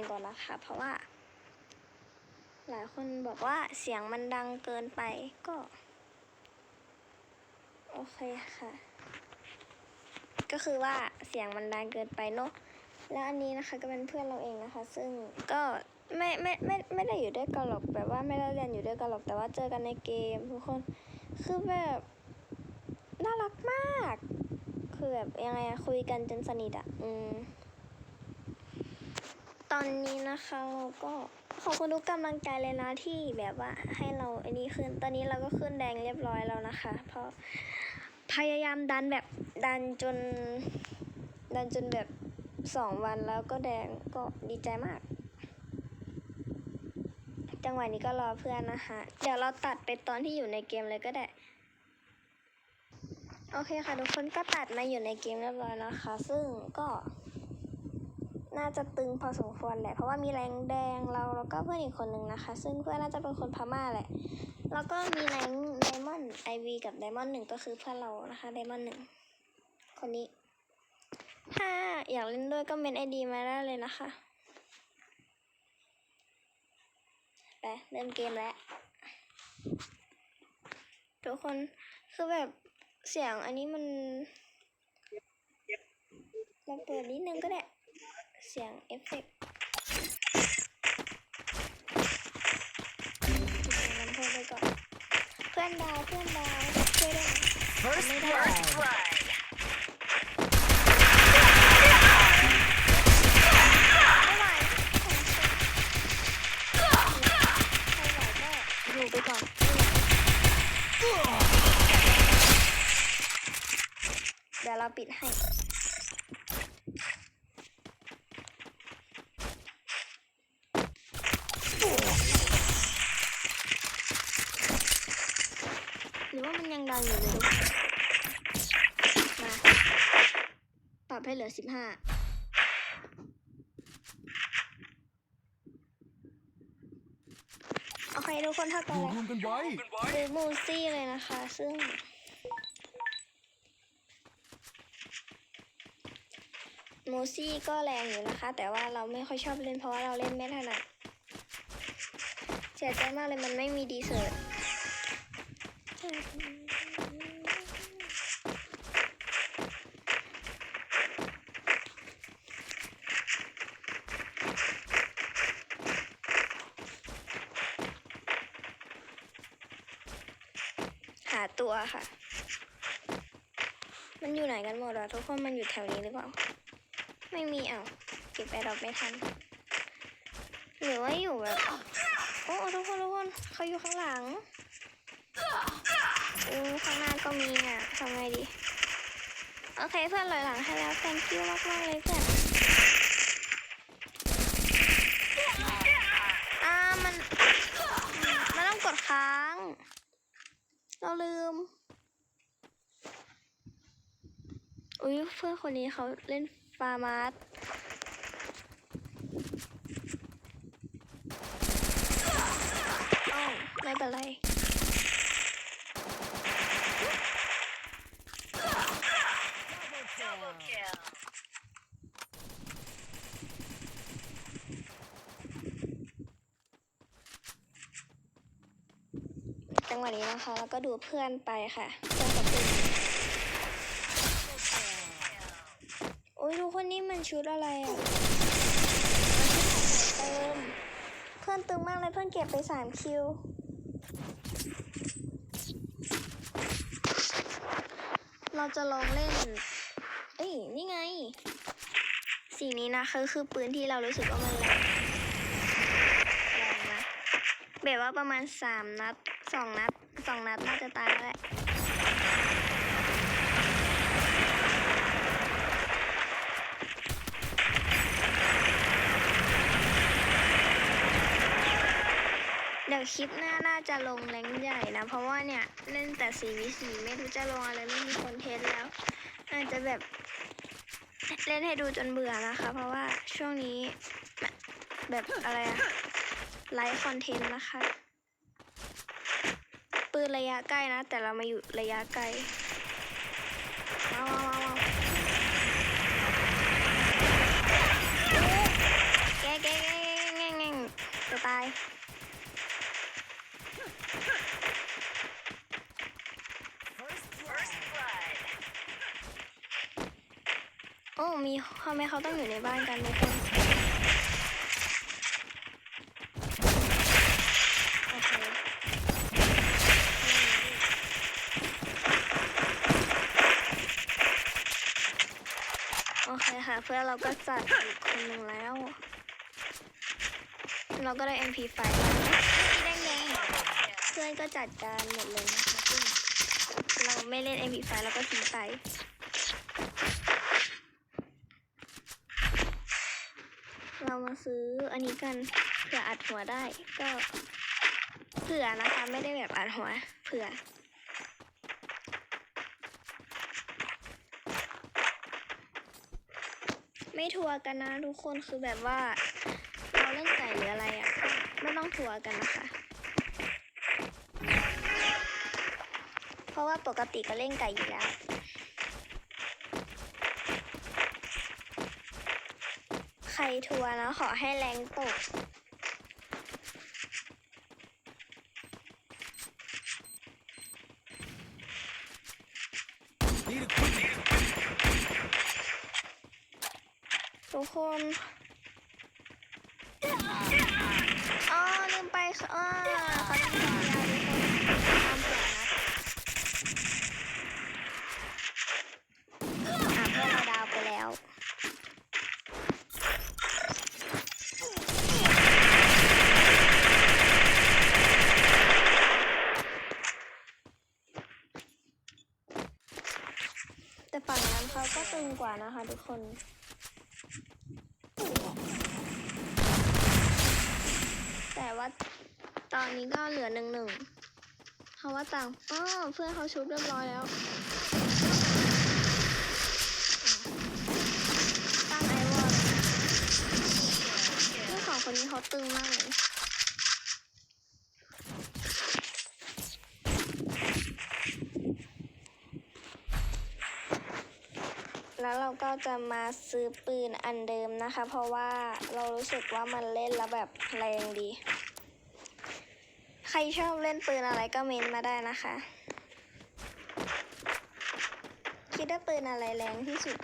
งก่อนนะคะ เพราะว่า หลายคนบอกว่าเสียงมันดังเกินไปก็ โอเคค่ะ ก็คือว่าเสียงมันดังเกินไปเนอะแล้วอันนี้นะคะก็เป็นเพื่อนเราเองนะคะ ซึ่งก็ไม่ไม่ไม่ไม่ได้อยู่ด้วยกันหรอกแบบว่าไม่ได้เรียนอยู่ด้วยกันหรอกแต่ว่าเจอกันในเกมทุกคนคือแบบน่ารักมาก คือแบบยังไงอะคุยกันจนสนิทอะอืม ตอนนี้นะคะเราก็ขอบคุณทุกกำลังใจเลยนะที่แบบว่าให้เราไอ้นี้ขึ้น ตอนนี้เราก็ขึ้นแดงเรียบร้อยแล้วนะคะ เพราะพยายามดันแบบดันจน ดันจนแบบสองวันแล้วก็แดงก็ดีใจมาก จังหวะนี้ก็รอเพื่อนนะคะ เดี๋ยวเราตัดไปตอนที่อยู่ในเกมเลยก็ได้ โอเคค่ะทุกคนก็ตัดมาอยู่ในเกมเรียบร้อยนะคะ ซึ่งก็ น่าจะตึงพอสมควรแหละ เพราะว่ามีแรงแดงเราแล้วก็เพื่อนอีกคนนึงนะคะ ซึ่งเพื่อนน่าจะเป็นคนพม่าแหละ แล้วก็มีแรงไดมอนด์ไอวีกับไดมอนด์หนึ่งก็คือเพื่อนเรานะคะไดมอนด์หนึ่งคนนี้ ถ้าอยากเล่นด้วยก็เมนไอดีมาได้เลยนะคะไปเริ่มเกมแล้ว ทุกคนคือแบบเสียงอันนี้มันเราเปิดนิดนึงก็ได้ เสียงเอฟเฟกต์เสียงลำโพงไปก่อน เพื่อนดาว เพื่อนดาวช่วยด้วย First Made blood. it. blood. ไม่ไหวไม่ไหวก็อยู่ไปก่อนเดี๋ยวเราปิดให้ หรื อว่ามันยังดังอยู่เลยทุกคนมาปรับให้เหลือสิบห้าโอเคทุกคนถ้าอตอนยู่แรกรวมกันไว้ดูมูซี่เลยนะคะ ซึ่ง มูซี่ก็แรงอยู่นะคะ แต่ว่าเราไม่ค่อยชอบเล่นเพราะว่าเราเล่นไม่ถนัดเสียใจมากเลยมันไม่มีดีเซิร์ ค่ะ มันอยู่ไหนกันหมดอะทุกคนมันอยู่แถวนี้หรือเปล่า ไม่มีเอะเก็บแอร์ดรอปไม่ทัน หรือว่าอยู่แบบโอ้ทุกคนทุกคนเขาอยู่ข้างหลังอู้ข้างหน้าก็มีอะทำไงดี โอเคเพื่อนลอยหลังให้แล้ว thank you มากมากๆเลยเพื่อนอ่ามัน มันต้องกดค้าง เราลืม อุ้ยเพื่อนคนนี้เขาเล่นฟาร์มาร์สอ้าวไม่เป็นไร Double kill. จังห วะนี้นะคะ แล้วก็ดูเพื่อนไปค่ะเพื่อนกับเพื่อนโอ้ยดูคนนี้มันชุดอะไรอะเติมเพื่อนตึงมากเลยเพื่อนเก็บไปสามคิวเราจะลองเล่น เอ้ยนี่ไง สีนี้นะคือคือปืนที่เรารู้สึกว่ามันแรงแรงนะแบบว่าประมาณสามนัด สองนัดสองนัดน่าจะตายแล้วแหละเดี๋ยวคลิปหน้าน่าจะลงแรงใหญ่นะ เพราะว่าเนี่ยเล่นแต่ 4v4 ไม่รู้จะลงอะไรไม่มีคอนเทนต์แล้ว อาจจะแบบเล่นให้ดูจนเบื่อนะคะ เพราะว่าช่วงนี้แบบอะไรอะไลฟ์คอนเทนต์นะคะ ปืนระยะใกล้นะ แต่เรามาอยู่ระยะไกลว้าวว้าวว้าวว้าแกแกแกตายโอ้มีทำไมเขาต้องอยู่ในบ้านกันทุกคนโอเคโอ เคค่ะเพื่อเราก็จัดอีกคนหนึ่งแล้ว เราก็ได้ MP5 แล้วแดงแดงเพื่อนก็จัดการหมดเลยนะคะซึ่งเราไม่เล่น MP5 แล้วก็ทิ้งไปเรามาซื้ออันนี้กันเผื่ออัดหัวได้ก็เผื่อนะคะ ไม่ได้แบบอัดหัวเผื่อ ไม่ทัวร์กันนะทุกคนคือแบบว่า เราเล่นไก่หรืออะไรอะ่ะไม่ต้องทัวร์กันนะคะ เพราะว่าปกติก็เล่นไก่อยู่แล้วใครทัวร์นะขอให้แรงตก ทุกคนอ๋อลืมไปค่ะอ๋อเขาทำสัญญาทุกคนตามเสียงนะอะเพื่อนเราดาวไปแล้วแต่ฝั่งนั้นเขาก็ตึงกว่านะคะทุกคน แต่ว่าต อนนี้ก็เหลือหนึ่งหนึ่งเพราะว่าต่างอ๋อเพื่อนเขาชุบเรียบร้อยแล้วตั้งไอวอลเลยนะเพื่อนสองคนนี้เขาตึงมากเลยแล้วเราก็จะมาซื้อปืนอันเดิมนะคะ เพราะว่าเรารู้สึกว่ามันเล่นแล้วแบบแรงดี ใครชอบเล่นปืนอะไรก็เมนมาได้นะคะ คิดว่าปืนอะไรแรงที่สุด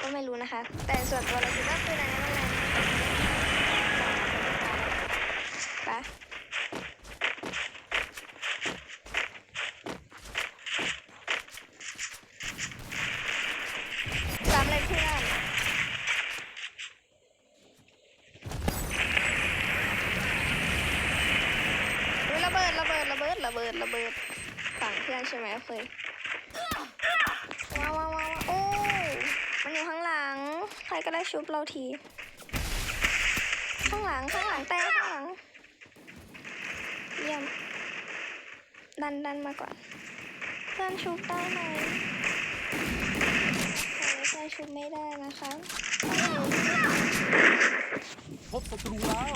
ก็ไม่รู้นะคะ แต่ส่วนตัวเราคิดว่าปืนอะไรมันแรงที่สุดไปะจำเลยเพื่อน อุ๊ยระเบิดระเบิดระเบิดระเบิดระเบิดฝั่งเพื่อนใช่ไหมเคยว้าวว้าวว้าวโอ้มันอยู่ข้างหลัง ใครก็ได้ชุบเราที ข้างหลังข้างหลังแต่ข้างหลังเยี่ยมดันดันมาก่อน เพื่อนชุบได้ไหมโอเคเพื่อนชุบไม่ได้นะคะพบศัตรูแล้ว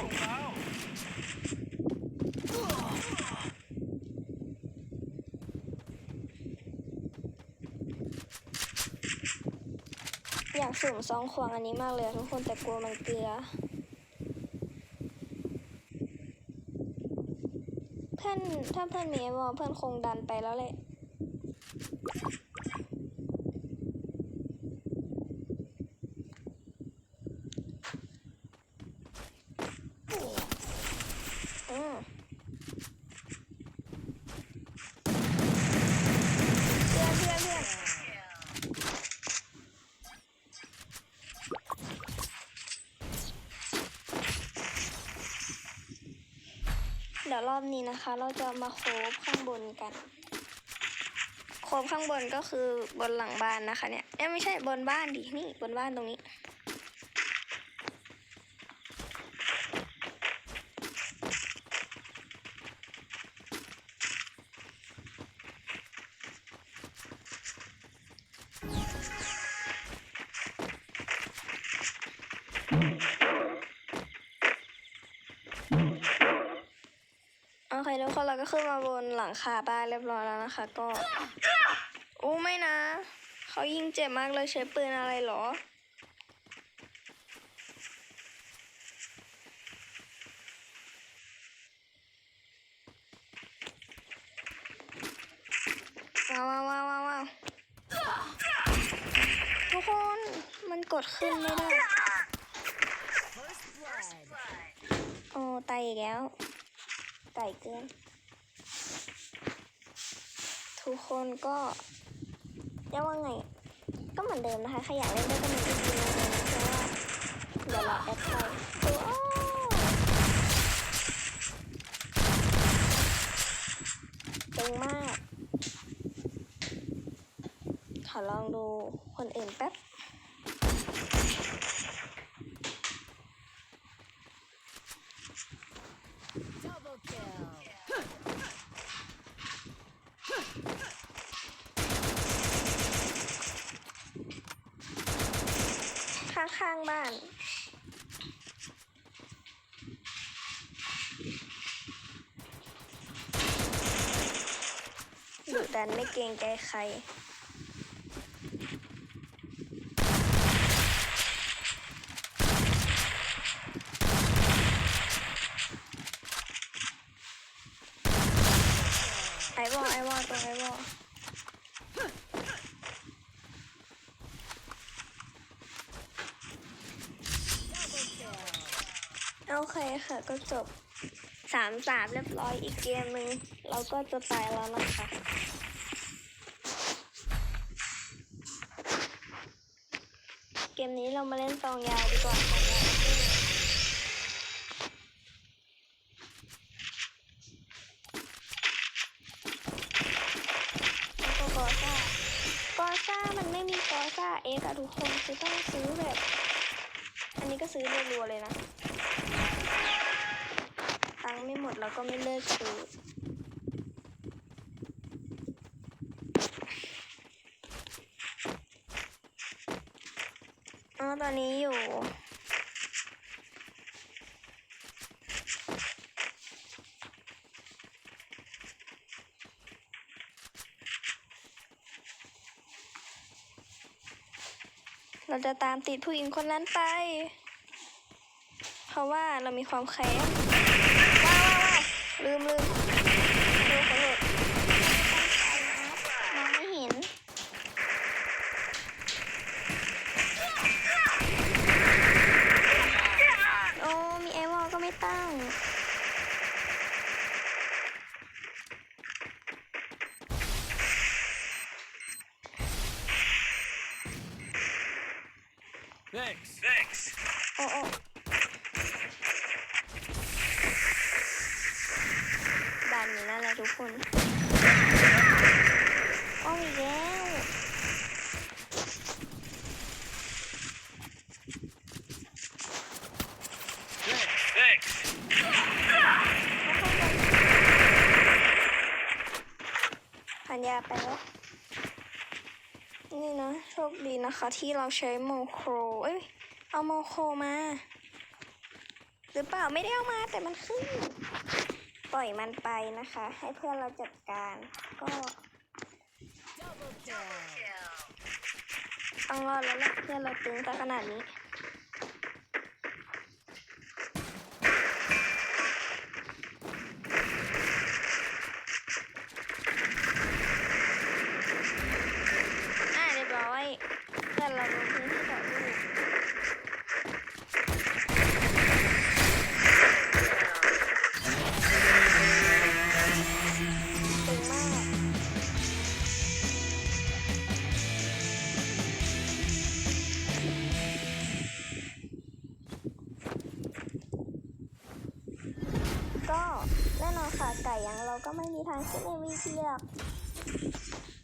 อยากสุ่มซองควงอันนี้มากเลยทุกคนแต่กลัวมันเกลือ เพื่อนถ้าเพื่อนมีไอวอลเพื่อนคงดันไปแล้วแหละ อืมเพื่อนเพื่อนเพื่อนเดี๋ยวรอบนี้นะคะ เราจะมาโคบข้างบนกัน โคบข้างบนก็คือบนหลังบ้านนะคะเนี่ยเอ้ยไม่ใช่บนบ้านดิ นี่บนบ้านตรงนี้ ทุกคนเราก็ขึ้นมาบนหลังคาบ้านเรียบร้อยแล้วนะคะ ก็อู้ไม่นะ เขายิงเจ็บมากเลยใช้ปืนอะไรหรอ ว้าวว้าวว้าวว้าวทุกคนมันกดขึ้นไม่ได้ โอ้ตายอีกแล้ว ไก่เกิน ทุกคนก็เรียกว่าไง ก็เหมือนเดิมนะคะ ใครอยากเล่นด้วยก็มาที่ดีเลยนะเพราะว่าเดี๋ยวเราแอดไปโอ้เจ๋งมาก ขอลองดูคนอื่นแป๊บ ข้างๆบ้าน ดุดันไม่เกรงใจใคร ไอวอลไอวอลตรงไอวอล โอ เคค่ะ ก็จบสามสามเรียบร้อยอีกเกมหนึ่งเราก็จะตายแล้วนะคะเกมนี้เรามาเล่นซองยาวดีกว่าค่ะแล้วก็กอซ่ากอซ่ามันไม่มีกอซ่าเอ็กอะทุกคนคือต้องซื้อแบบ อันนี้ก็ซื้อรัวๆเลยนะ ตังไม่หมดเราก็ไม่เลิกซื้ออ๋อตอนนี้อยู่เราจะตามติดผู้หญิงคนนั้นไป เพราะว่าเรามีความแค้นว้าวว้าวว้าว ลืมลืมลืมขอโทษมองไม่เห็นโอ้มีไอวอลก็ไม่ตั้งโอ้โอ้ด่านนี้นั่นแหละทุก คนอ้อีกแล้ว Thanks. พันยาไปแล้วนี่นะโชคดีนะคะที่เราใช้โมโคร เอ้ย เอาโมโครมา หรือเปล่าไม่ได้เอามาแต่มันขึ้น ล่อยมันไปนะคะ ให้เพื่อนเราจัดการก็ต้องรอดแล้วแหละเพื่อนเราตึงซะขนาดนี้ ย่างเราก็ไม่มีทางขึ้น MVP หรอก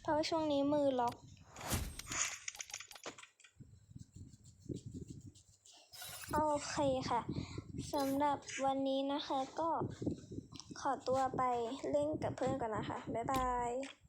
เพราะช่วงนี้มือล็อกโอเคค่ะสำหรับวันนี้นะคะก็ขอตัวไปเล่นกับเพื่อนก่อนนะคะ บ๊ายบาย